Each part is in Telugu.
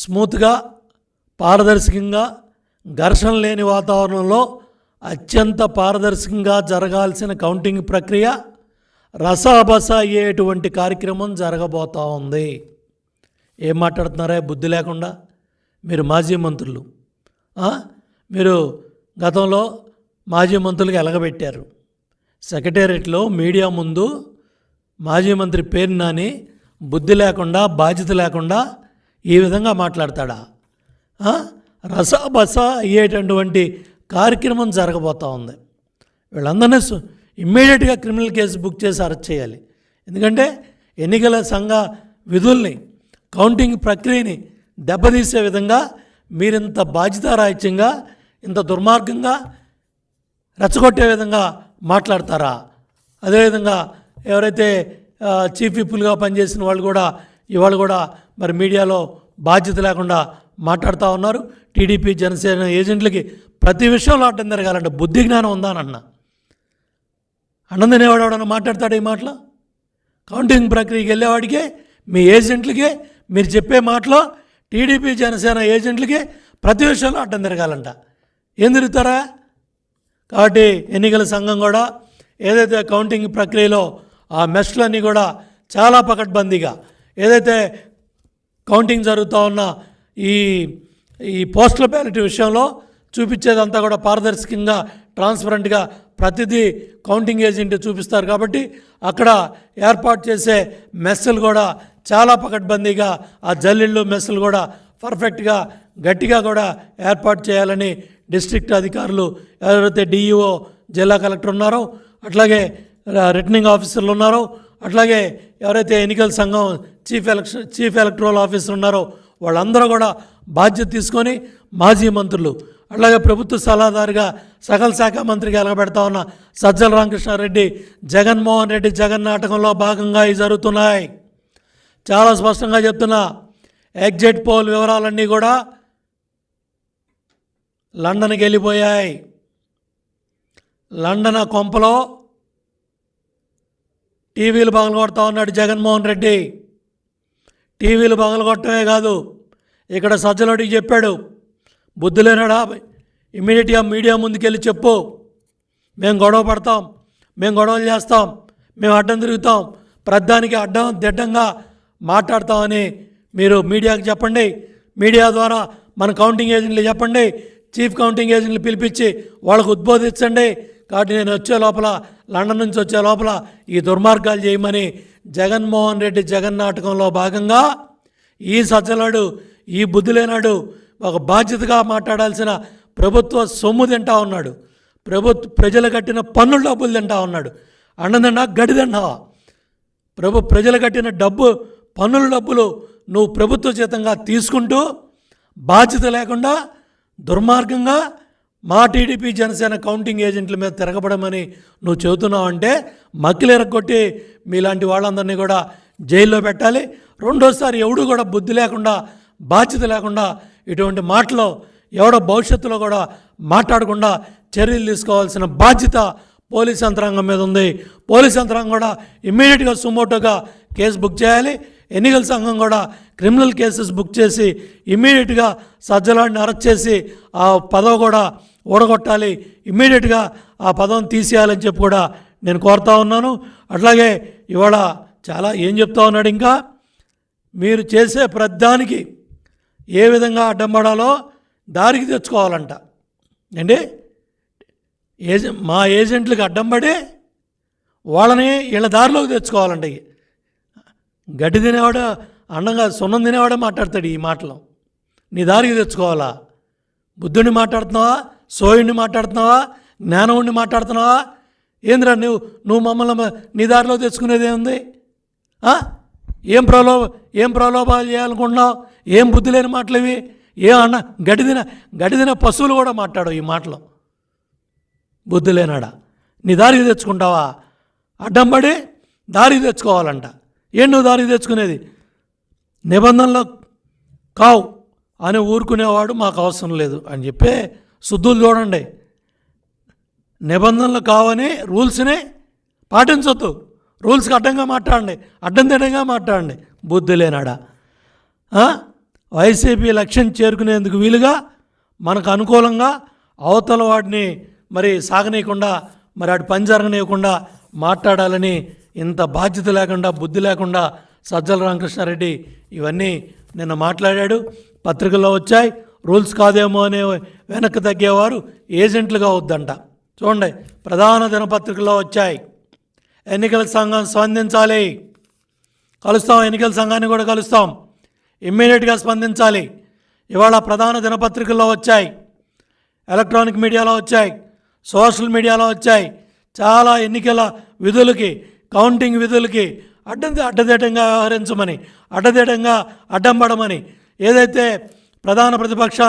స్మూత్గా పారదర్శకంగా ఘర్షణ లేని వాతావరణంలో అత్యంత పారదర్శకంగా జరగాల్సిన కౌంటింగ్ ప్రక్రియ రసాబస అయ్యేటువంటి కార్యక్రమం జరగబోతూ ఉంది. ఏం మాట్లాడుతున్నారా? బుద్ధి లేకుండా. మీరు మాజీ మంత్రులు. మీరు గతంలో మాజీ మంత్రులకు ఎలగబెట్టారు. సెక్రటేరియట్లో మీడియా ముందు మాజీ మంత్రి పేరు నాని బుద్ధి లేకుండా బాధ్యత లేకుండా ఈ విధంగా మాట్లాడతాడా? రసబస అయ్యేటటువంటి కార్యక్రమం జరగబోతూ ఉంది. వీళ్ళందరినీ సు- ఇమ్మీడియట్గా క్రిమినల్ కేసు బుక్ చేసి అరెస్ట్ చేయాలి. ఎందుకంటే ఎన్నికల సంఘ విధుల్ని కౌంటింగ్ ప్రక్రియని దెబ్బతీసే విధంగా మీరింత బాధ్యతారాహిత్యంగా ఇంత దుర్మార్గంగా రెచ్చగొట్టే విధంగా మాట్లాడతారా? అదేవిధంగా ఎవరైతే చీఫ్ విప్పులుగా పనిచేసిన వాళ్ళు కూడా ఇవాళ కూడా మరి మీడియాలో బాధ్యత లేకుండా మాట్లాడుతూ ఉన్నారు. టీడీపీ జనసేన ఏజెంట్లకి ప్రతి విషయంలో అడ్డం జరగాలంటే బుద్ధి జ్ఞానం ఉందా అని అన్నా. అన్నం ఎవడన్నా మాట్లాడతాడు ఈ మాటలో? కౌంటింగ్ ప్రక్రియకి వెళ్ళేవాడికే మీ ఏజెంట్లకే మీరు చెప్పే మాటలో టీడీపీ జనసేన ఏజెంట్లకి ప్రతి విషయంలో అడ్డం తిరగాలంట. ఏం తిరుగుతారా? కాబట్టి ఎన్నికల సంఘం కూడా ఏదైతే కౌంటింగ్ ప్రక్రియలో ఆ మెస్లన్నీ కూడా చాలా పకడ్బందీగా ఏదైతే కౌంటింగ్ జరుగుతూ ఉన్న ఈ ఈ పోస్టల్ బ్యాలెట్ విషయంలో చూపించేదంతా కూడా పారదర్శకంగా ట్రాన్స్పరెంట్గా ప్రతిదీ కౌంటింగ్ ఏజెంట్ చూపిస్తారు కాబట్టి అక్కడ ఏర్పాటు చేసే మెస్సులు కూడా చాలా పకడ్బందీగా ఆ జల్లిళ్ళు మెస్సులు కూడా పర్ఫెక్ట్గా గట్టిగా కూడా ఏర్పాటు చేయాలని డిస్ట్రిక్ట్ అధికారులు ఎవరైతే డిఈఓ జిల్లా కలెక్టర్ ఉన్నారో అట్లాగే రిటర్నింగ్ ఆఫీసర్లు ఉన్నారో అట్లాగే ఎవరైతే ఎన్నికల సంఘం chief election chief electoral officer ఉన్నారో వాళ్ళందరూ కూడా బాధ్యత తీసుకొని మాజీ మంత్రులు అట్లాగే ప్రభుత్వ సలహాదారుగా సకల శాఖ మంత్రిగా ఎలగబెడతా ఉన్న సజ్జల రామకృష్ణారెడ్డి జగన్మోహన్ రెడ్డి జగన్ నాటకంలో భాగంగా ఇవి జరుగుతున్నాయి. చాలా స్పష్టంగా చెప్తున్నా ఎగ్జిట్ పోల్ వివరాలన్నీ కూడా లండన్కి వెళ్ళిపోయాయి. లండన్ కొంపలో టీవీలు పగలగొడతా ఉన్నాడు జగన్మోహన్ రెడ్డి. టీవీలు పగలగొట్టమే కాదు ఇక్కడ సజ్జలోడికి చెప్పాడు బుద్ధి లేనాడా? ఇమ్మీడియట్గా మీడియా ముందుకెళ్ళి చెప్పు. మేము గొడవ పడతాం మేము గొడవలు చేస్తాం మేము అడ్డం తిరుగుతాం ప్రధానికి అడ్డం దిడ్డంగా మాట్లాడతామని మీరు మీడియాకి చెప్పండి. మీడియా ద్వారా మన కౌంటింగ్ ఏజెంట్లు చెప్పండి చీఫ్ కౌంటింగ్ ఏజెంట్లు పిలిపించి వాళ్ళకు ఉద్బోధించండి. కాబట్టి నేను వచ్చే లోపల లండన్ నుంచి వచ్చే లోపల ఈ దుర్మార్గాలు చేయమని జగన్మోహన్ రెడ్డి జగన్ నాటకంలో భాగంగా ఈ సజ్జలాడు ఈ బుద్ధి లేనాడు ఒక బాధ్యతగా మాట్లాడాల్సిన ప్రభుత్వ సొమ్ము తింటా ఉన్నాడు. ప్రభుత్వ ప్రజలు కట్టిన పన్నుల డబ్బులు తింటా ఉన్నాడు. అన్నదండా గడిదండావా ప్రభు ప్రజలు కట్టిన డబ్బు పన్నుల డబ్బులు నువ్వు ప్రభుత్వ జీతంగా తీసుకుంటూ బాధ్యత లేకుండా దుర్మార్గంగా మా టీడీపీ జనసేన కౌంటింగ్ ఏజెంట్ల మీద తిరగబడమని నువ్వు చెబుతున్నావు అంటే మక్కిలెరగొట్టి మీలాంటి వాళ్ళందరినీ కూడా జైల్లో పెట్టాలి. రెండోసారి ఎవడు కూడా బుద్ధి లేకుండా బాధ్యత లేకుండా ఇటువంటి మాటలు ఎవడో భవిష్యత్తులో కూడా మాట్లాడకుండా చర్యలు తీసుకోవాల్సిన బాధ్యత పోలీస్ యంత్రాంగం మీద ఉంది. పోలీస్ యంత్రాంగం కూడా ఇమ్మీడియట్గా సుమోటోగా కేసు బుక్ చేయాలి. ఎన్నికల సంఘం కూడా క్రిమినల్ కేసెస్ బుక్ చేసి ఇమ్మీడియట్గా సజ్జలాడిని అరెస్ట్ చేసి ఆ పదవి కూడా ఊడగొట్టాలి. ఇమ్మీడియట్గా ఆ పదం తీసేయాలని చెప్పి కూడా నేను కోరుతా ఉన్నాను. అట్లాగే ఇవాళ చాలా ఏం చెప్తా ఉన్నాడు ఇంకా? మీరు చేసే ప్రతిదానికి ఏ విధంగా అడ్డం పడాలో దారికి తెచ్చుకోవాలంట. అండి ఏజె మా ఏజెంట్లకు అడ్డం పడి వాళ్ళని వీళ్ళ దారిలోకి తెచ్చుకోవాలంట. గడ్డి తినేవాడు అండంగా సున్నం తినేవాడే మాట్లాడతాడు ఈ మాటలు. నీ దారికి తెచ్చుకోవాలా? బుద్ధుడిని మాట్లాడుతున్నావా? సోయుడిని మాట్లాడుతున్నావా? జ్ఞానవుడిని మాట్లాడుతున్నావా? ఏంద్రా నువ్వు నువ్వు మమ్మల్ని నీ దారిలో తెచ్చుకునేది ఏముంది? ఏం ప్రలోభ ఏం ప్రలోభాలు చేయాలనుకుంటున్నావు? ఏం బుద్ధి లేని మాటలు ఇవి ఏ అన్న గడిదిన గడిదిన పశువులు కూడా మాట్లాడవు ఈ మాటలు. బుద్ధి లేనాడా? నీ దారికి తెచ్చుకుంటావా? అడ్డం పడి దారికి తెచ్చుకోవాలంట. ఏం నువ్వు దారికి తెచ్చుకునేది? నిబంధనలు కావు. అని ఊరుకునేవాడు మాకు అవసరం లేదు అని చెప్పి శుద్ధులు చూడండి. నిబంధనలు కావని రూల్స్ని పాటించొద్దు. రూల్స్కి అడ్డంగా మాట్లాడండి. అడ్డం తిడంగా మాట్లాడండి. బుద్ధి లేనాడా? వైసీపీ లక్ష్యం చేరుకునేందుకు వీలుగా మనకు అనుకూలంగా అవతల వాడిని మరి సాగనీయకుండా మరి అటు పని జరగనీయకుండా మాట్లాడాలని ఇంత బాధ్యత లేకుండా బుద్ధి లేకుండా సజ్జల రామకృష్ణారెడ్డి ఇవన్నీ నిన్న మాట్లాడాడు. పత్రికల్లో వచ్చాయి. రూల్స్ కాదేమో అనే వెనక్కి తగ్గేవారు ఏజెంట్లుగా వద్దంట. చూడండి ప్రధాన దినపత్రికల్లో వచ్చాయి. ఎన్నికల సంఘం స్పందించాలి. కలుస్తాం ఎన్నికల సంఘాన్ని కూడా కలుస్తాం. ఇమ్మీడియట్గా స్పందించాలి. ఇవాళ ప్రధాన దినపత్రికల్లో వచ్చాయి. ఎలక్ట్రానిక్ మీడియాలో వచ్చాయి. సోషల్ మీడియాలో వచ్చాయి. చాలా ఎన్నికల విధులకి కౌంటింగ్ విధులకి అడ్డ అడ్డదిడ్డంగా వ్యవహరించమని అడ్డదిడ్డంగా అడ్డం పడమని ఏదైతే ప్రధాన ప్రతిపక్ష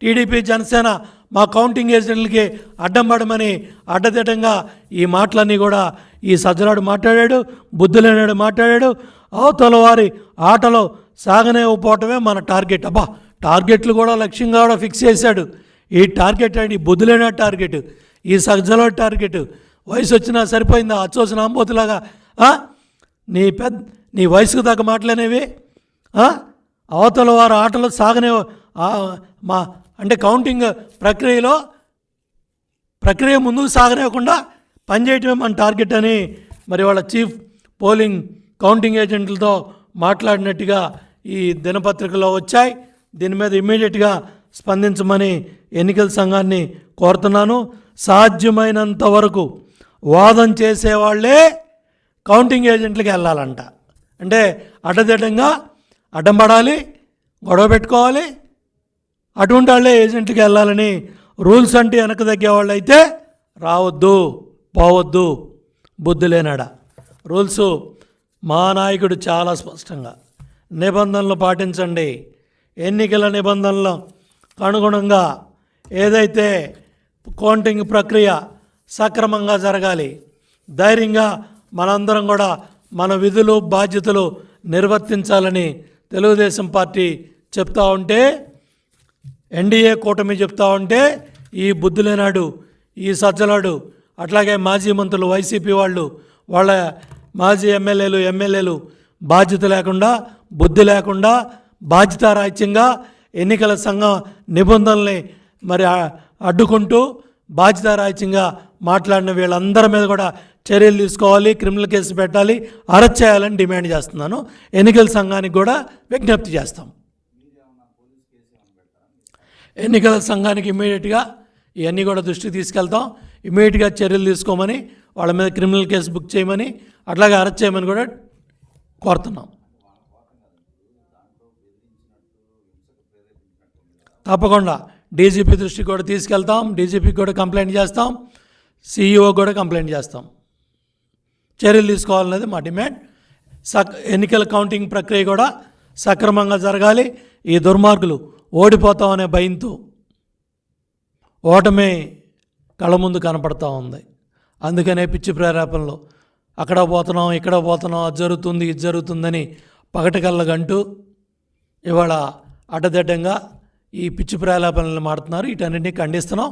టీడీపీ జనసేన మా కౌంటింగ్ ఏజెంట్లకి అడ్డం పడమని అడ్డదిడ్డంగా ఈ మాటలన్నీ కూడా ఈ సజ్జనాడు మాట్లాడాడు బుద్ధులేనాడు మాట్లాడాడు. అవతల వారి ఆటలో సాగనేకపోవటమే మన టార్గెట్. అబ్బా టార్గెట్లు కూడా లక్ష్యంగా కూడా ఫిక్స్ చేశాడు. ఈ టార్గెట్ అండి బుద్ధులేన టార్గెట్ ఈ సజ్జలో టార్గెట్. వయసు వచ్చినా సరిపోయిందా? అచ్చోసిన అంబోతులాగా నీ పెద్ద నీ వయసుకు తగ్గ మాటలనేవి అవతల వారి ఆటలు సాగనే మా అంటే కౌంటింగ్ ప్రక్రియలో ప్రక్రియ ముందుకు సాగనివ్వకుండా పనిచేయటమే మన టార్గెట్ అని మరి వాళ్ళ చీఫ్ పోలింగ్ కౌంటింగ్ ఏజెంట్లతో మాట్లాడినట్టుగా ఈ దినపత్రికలో వచ్చాయి. దీని మీద ఇమ్మీడియట్గా స్పందించమని ఎన్నికల సంఘాన్ని కోరుతున్నాను. సాధ్యమైనంత వరకు వాదం చేసేవాళ్ళే కౌంటింగ్ ఏజెంట్లకి వెళ్ళాలంట. అంటే అడ్డదిడ్డంగా అడ్డం పడాలి గొడవ పెట్టుకోవాలి అటువంటి వాళ్ళే ఏజెంట్కి వెళ్ళాలని రూల్స్ అంటే వెనక తగ్గే వాళ్ళు అయితే రావద్దు పోవద్దు బుద్ధి లేనాడ. రూల్స్ మా నాయకుడు చాలా స్పష్టంగా నిబంధనలు పాటించండి. ఎన్నికల నిబంధనలు అనుగుణంగా ఏదైతే కౌంటింగ్ ప్రక్రియ సక్రమంగా జరగాలి ధైర్యంగా మనందరం కూడా మన విధులు బాధ్యతలు నిర్వర్తించాలని తెలుగుదేశం పార్టీ చెప్తా ఉంటే ఎన్డీఏ కూటమి చెప్తా ఉంటే ఈ బుద్ధులేనాడు ఈ సజ్జలాడు అట్లాగే మాజీ మంత్రులు వైసీపీ వాళ్ళు వాళ్ళ మాజీ ఎమ్మెల్యేలు ఎమ్మెల్యేలు బాధ్యత లేకుండా బుద్ధి లేకుండా బాధ్యతారాహిత్యంగా ఎన్నికల సంఘం నిబంధనల్ని మరి అడ్డుకుంటూ అడ్డుకుంటూ బాధ్యతారాహిత్యంగా మాట్లాడిన వీళ్ళందరి మీద కూడా చర్యలు తీసుకోవాలి క్రిమినల్ కేసు పెట్టాలి అరెస్ట్ చేయాలని డిమాండ్ చేస్తున్నాను. ఎన్నికల సంఘానికి కూడా విజ్ఞప్తి చేస్తాం. ఎన్నికల సంఘానికి ఇమీడియట్గా ఇవన్నీ కూడా దృష్టికి తీసుకెళ్తాం. ఇమీడియట్గా చర్యలు తీసుకోమని వాళ్ళ మీద క్రిమినల్ కేసు బుక్ చేయమని అట్లాగే అరెస్ట్ చేయమని కూడా కోరుతున్నాం. తప్పకుండా డీజీపీ దృష్టికి కూడా తీసుకెళ్తాం. డీజీపీకి కూడా కంప్లైంట్ చేస్తాం. సీఈఓ కూడా కంప్లైంట్ చేస్తాం. చర్యలు తీసుకోవాలనేది మా డిమాండ్. సక్ ఎన్నికల కౌంటింగ్ ప్రక్రియ కూడా సక్రమంగా జరగాలి. ఈ దుర్మార్గులు ఓడిపోతామనే భయంతో ఓటమి కళ్ళ ముందు కనపడతా ఉంది. అందుకనే పిచ్చి ప్రేరేపణలో అక్కడ పోతున్నాం ఇక్కడ పోతున్నాం అది జరుగుతుంది ఇది జరుగుతుందని పగటికల్లగంటూ ఇవాళ అడ్డదిడ్డంగా ఈ పిచ్చి ప్రేలాపనలు మాడుతున్నారు. వీటన్నింటినీ ఖండిస్తున్నాం.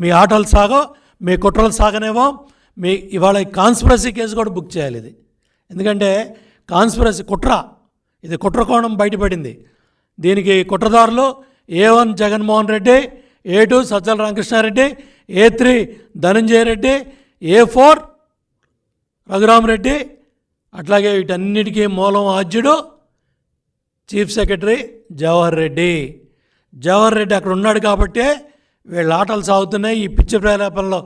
మీ ఆటలు సాగో మీ కుట్రలు సాగనేవాం మీ ఇవాళ ఈ కాన్స్పిరసీ కేసు కూడా బుక్ చేయాలి ఇది. ఎందుకంటే కాన్స్పిరసీ కుట్ర ఇది కుట్ర కోణం బయటపడింది. దీనికి కుట్రదారులు A one Jaganmohan Reddy A two Sajjala Ramakrishna Reddy A three Dhananjaya Reddy A four Raghurama Reddy అట్లాగే వీటన్నిటికీ మూలం ఆద్యుడు చీఫ్ సెక్రటరీ జవహర్ రెడ్డి. జవహర్ రెడ్డి అక్కడ ఉన్నాడు కాబట్టే వీళ్ళ ఆటలు సాగుతున్నాయి ఈ పిచ్చి ప్రేరేపణలో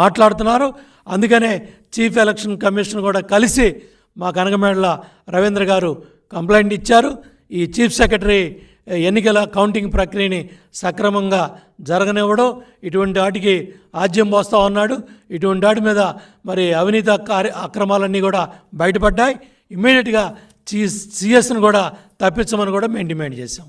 మాట్లాడుతున్నారు. అందుకనే చీఫ్ ఎలక్షన్ కమిషన్ కూడా కలిసి మా కనకమేడల రవీంద్ర గారు కంప్లైంట్ ఇచ్చారు. ఈ చీఫ్ సెక్రటరీ ఎన్నికల కౌంటింగ్ ప్రక్రియని సక్రమంగా జరగనివ్వడం ఇటువంటి వాటికి ఆజ్యం పోస్తా ఉన్నాడు. ఇటువంటి వాటి మీద మరి అవినీతి కార్య అక్రమాలన్నీ కూడా బయటపడ్డాయి. ఇమ్మీడియట్గా సి సిఎస్ని కూడా తప్పించమని కూడా మేము డిమాండ్ చేశాం.